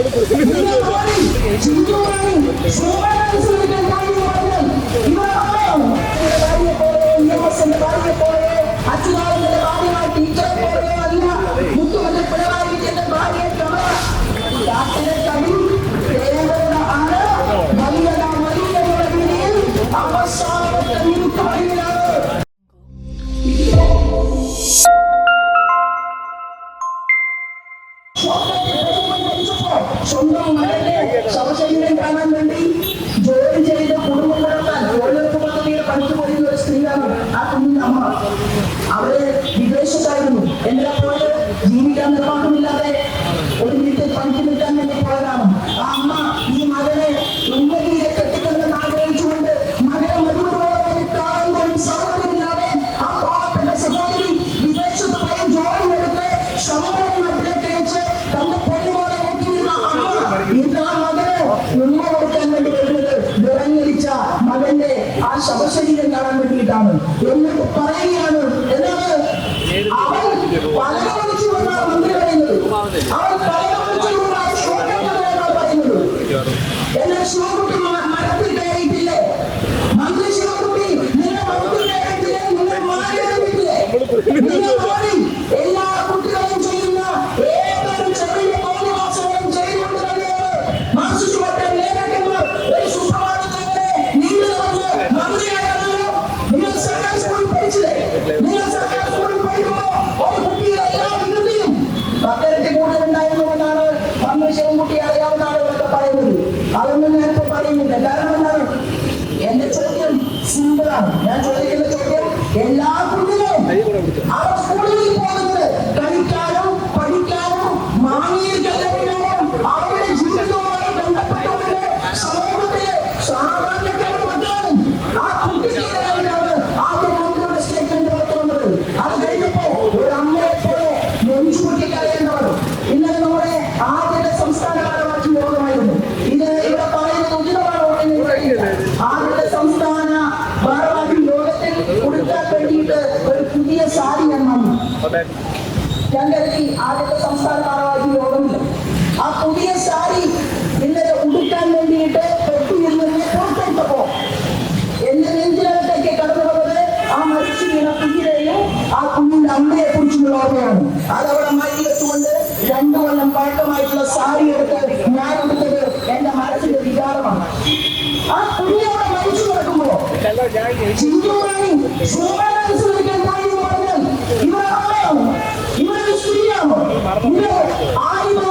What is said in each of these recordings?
Hold it, hold it, hold it. എന്നിട്ട് പറയുകയാണ്. എന്താണ്? അവൻ പലകമണിച്ചു എന്നാണ് മന്ത്രി പറയുന്നത്. അവൻ പലകമണിച്ചു എന്നാണ് ശോകത്തിലാണ് പറയുന്നത്. എന്നാൽ ശിവകുട്ടി മരത്തിൽ കയറിയിട്ടില്ലേ? മന്ത്രി ശിവകുട്ടി നിങ്ങൾ മരത്തിൽ കയറിയിട്ടില്ലേ? നിങ്ങൾ മാറിയിട്ടില്ലേ നിങ്ങൾ പറയുന്നത് അതൊന്നും ഞാനിപ്പോ പറയുന്നില്ല. കാരണം എന്താണ്? എന്റെ ചോദ്യം സിമ്പിളാണ്. ഞാൻ ചോദിക്കുന്ന ചോദ്യം എല്ലാ കുട്ടികളും അവർ ഞാൻ കരുതി ആദ്യത്തെ സംസ്ഥാന ഭാരവാഹി യോഗമില്ല. ആ പുതിയ സാരി ഇന്നലെ ഉടുക്കാൻ വേണ്ടിയിട്ട് പെട്ടിയിൽ നിന്ന് പുറത്തെടുത്തപ്പോ എന്റെ നെഞ്ചിനകത്തേക്ക് കടന്നു വന്നത് ആ മരിച്ചു വീണ കുഞ്ഞിനെയും ആ കുഞ്ഞിന്റെ അമ്മയെ കുറിച്ചുള്ള ഓർമ്മയാണ്. അതവിടെ വെച്ചുകൊണ്ട് രണ്ടു കൊല്ലം പഴക്കമായിട്ടുള്ള സാരി എടുത്ത് ഞാൻ എടുത്തത് എന്റെ മനസ്സിന്റെ വികാരമാണ് ആ കുഞ്ഞവിടെ മരിച്ചു കിടക്കുമ്പോ ചിന്തൂറാണി ஆயுதம்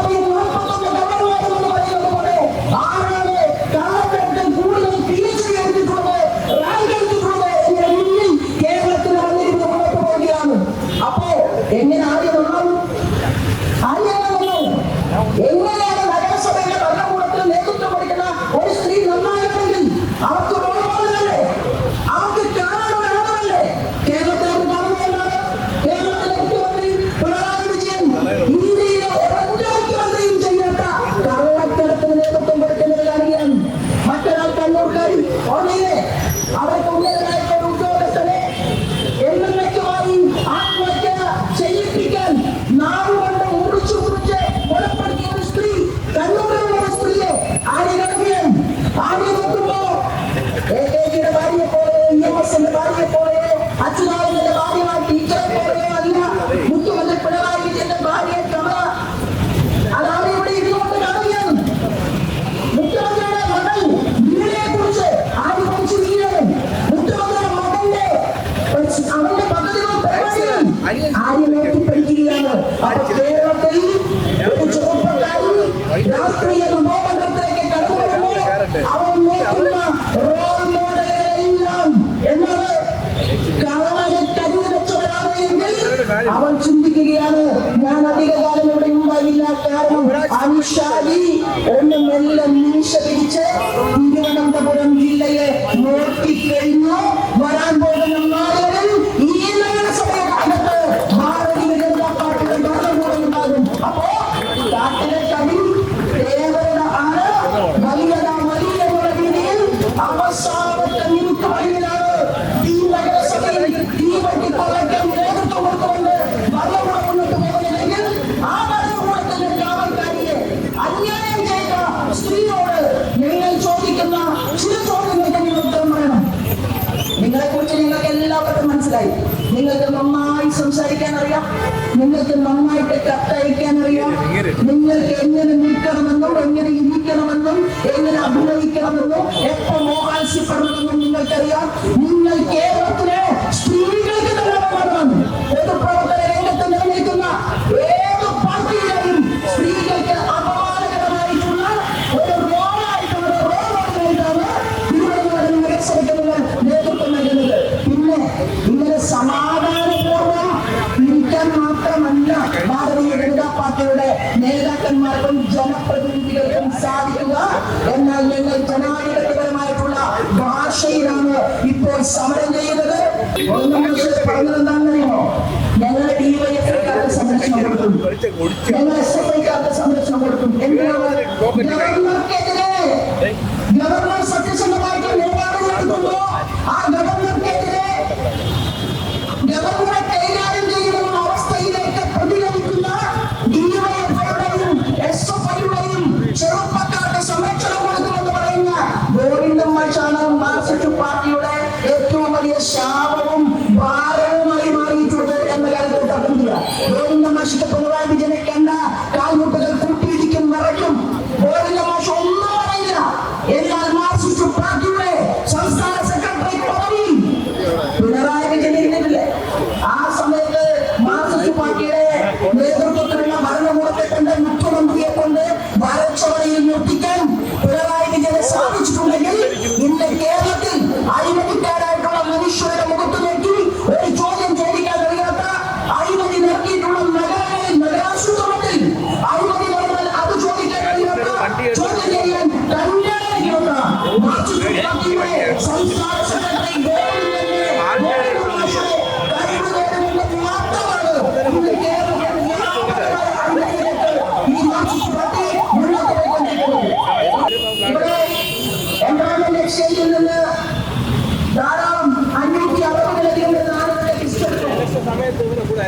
എസിന്റെ ഭാര്യയെ പോലെ അച്യുതാനന്ദന്റെ ഭാര്യമാർ ടീച്ചറെ പോലെയോ അല്ല. മുഖ്യമന്ത്രി പിണറായി വിജയന്റെ ഭാര്യയെ കമല അതാണ് ഇവിടെ ഇരുന്നുകൊണ്ട് കാണുകയാണ് മുഖ്യമന്ത്രിയുടെ മകൻ വീടിനെ കുറിച്ച് ആര് പഠിച്ചു മുഖ്യമന്ത്രിയുടെ മകന്റെ അവന്റെ പദ്ധതികളും പരിപാടികളും ആര് നോക്കി പഠിക്കുകയാണ് അപ്പൊ അവൻ ചിന്തിക്കുകയാണ് ഞാൻ അധികകാലം ഇവിടെ ഉണ്ടാകില്ല കാരണം അനുഷാദി ഒന്ന് മെല്ലെ നിമിഷ പിടിച്ച് തിരുവനന്തപുരം ജില്ലയെ നോക്കിക്കഴിഞ്ഞു അറിയാം നിങ്ങൾക്ക് നന്നായിട്ട് കത്തയക്കാൻ അറിയാം നിങ്ങൾക്ക് എങ്ങനെ നിൽക്കണമെന്നും എങ്ങനെ ഇരിക്കണമെന്നും എങ്ങനെ അഭിനയിക്കണമെന്നും എപ്പോ മോഹാൽസ്യപ്പെടണമെന്നും നിങ്ങൾക്കറിയാം. നിങ്ങൾ കേരളത്തിലെ Come on. അപമാനകരമായിട്ടുള്ള ഒരു സമാ മന്ത്രിമാർക്കും ജനപ്രതിനിധികൾക്കും സാധിക്കുക. എന്നാൽ ഞങ്ങൾ ജനാധിപത്യപരമായിട്ടുള്ള ഭാഷയിലാണ് ഇപ്പോൾ സമരം ചെയ്യുന്നത്. പറഞ്ഞത് എന്താണെന്നറിയുമോ? ഞങ്ങളുടെ ഡി സംരക്ഷണം കൊടുക്കുന്നു.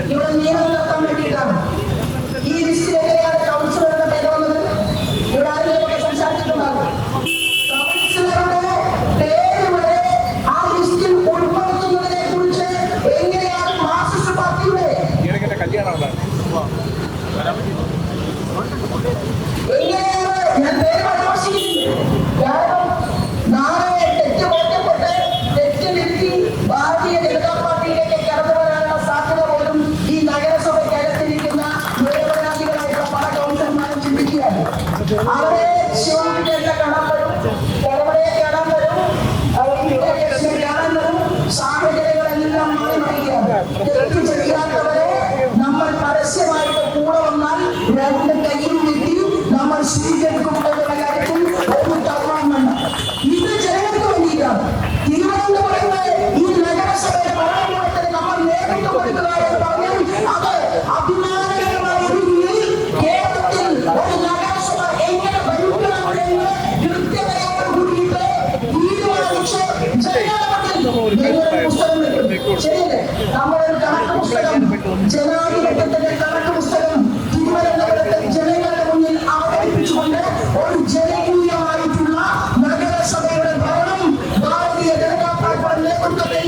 Eu o Danilo Amém. ജനാധിപത്യത്തിന്റെ കണക്ക് പുസ്തകം തിരുവനന്തപുരത്തെ ജനങ്ങളുടെ മുന്നിൽ അവതരിപ്പിച്ചുകൊണ്ട് ഒരു ജനകീയമായിട്ടുള്ള നഗരസഭയുടെ ഭരണം ഭാരതീയ ജനതാ പാർട്ടിയുടെ നേതൃത്വത്തിൽ